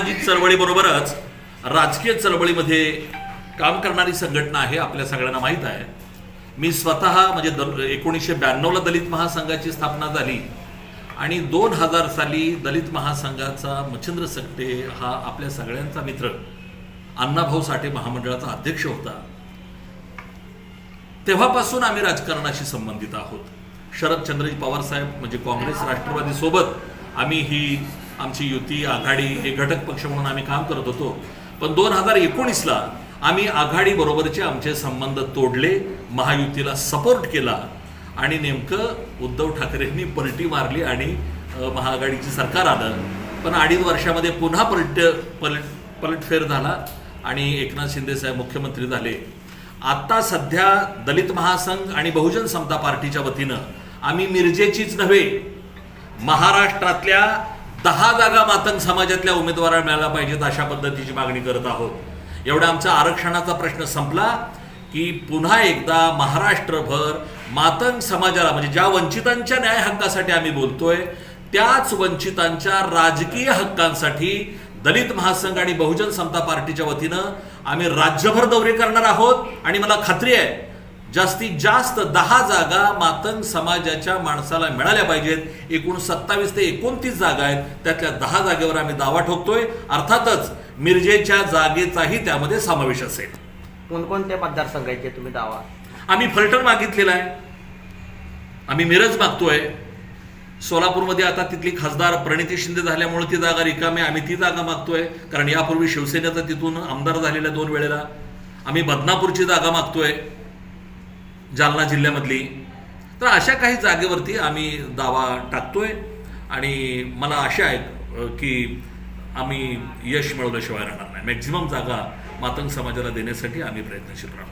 चळवळीबरोबरच राजकीय चळवळीमध्ये काम करणारी संघटना आहे आपल्या सगळ्यांना माहीत आहे. मी स्वतः म्हणजे द एकोणीसशे ब्याण्णवला दलित महासंघाची स्थापना झाली आणि दोन हजार साली दलित महासंघाचा मच्छिंद्र सकटे हा आपल्या सगळ्यांचा मित्र अण्णाभाऊ साठे महामंडळाचा अध्यक्ष होता. तेव्हापासून आम्ही राजकारणाशी संबंधित आहोत. शरदचंद्रजी पवार साहेब म्हणजे काँग्रेस राष्ट्रवादी सोबत आम्ही ही आमची युती आघाडी हे घटक पक्ष म्हणून आम्ही काम करत होतो. पण दोन हजार एकोणीसला आम्ही आघाडीबरोबरचे आमचे संबंध तोडले महायुतीला सपोर्ट केला आणि नेमकं उद्धव ठाकरेंनी पलटी मारली आणि महाआघाडीचे महाआघाडीची सरकार आलं. पण अडीच वर्षामध्ये पुन्हा पलट पलट पलटफेर झाला आणि एकनाथ शिंदे साहेब मुख्यमंत्री झाले. आता सध्या दलित महासंघ आणि बहुजन समता पार्टीच्या वतीनं आम्ही मिरजेचीच नव्हे महाराष्ट्रातल्या दहा जागा मातंग समाजातल्या उमेदवारा मिळायला पाहिजेत अशा पद्धतीची मागणी करत आहोत. एवढा आमचा आरक्षणाचा प्रश्न संपला की पुन्हा एकदा महाराष्ट्रभर मातंग समाजाला म्हणजे ज्या वंचितांच्या न्याय हक्कासाठी आम्ही बोलतोय त्याच वंचितांच्या राजकीय हक्कांसाठी दलित महासंघ आणि बहुजन समता पार्टीच्या वतीनं आम्ही राज्यभर दौरे करणार आहोत. आणि मला खात्री आहे जास्तीत जास्त दहा जागा मातंग समाजाच्या माणसाला मिळाल्या पाहिजेत. एकूण सत्तावीस ते एकोणतीस जागा आहेत. त्यातल्या दहा जागेवर आम्ही दावा ठोकतोय. अर्थातच मिरजेच्या जागेचाही त्यामध्ये समावेश असेल. कोणकोणत्या मतदारसंघाचे तुम्ही दावा? आम्ही फलटण मागितलेला आहे. आम्ही मिरज मागतोय. सोलापूरमध्ये आता तिथली खासदार प्रणिती शिंदे झाल्यामुळे ती जागा रिकामी. आम्ही ती जागा मागतोय. कारण यापूर्वी शिवसेनेचा तिथून आमदार झालेल्या दोन वेळेला. आम्ही बदनापूरची जागा मागतोय. जालना जिल्ह्यामधली. तर अशा काही जागेवरती आम्ही दावा टाकतोय आणि मला आशा आहे की आम्ही यश मिळवल्याशिवाय राहणार नाही. मॅक्झिमम जागा मातंग समाजाला देण्यासाठी आम्ही प्रयत्नशील राहू.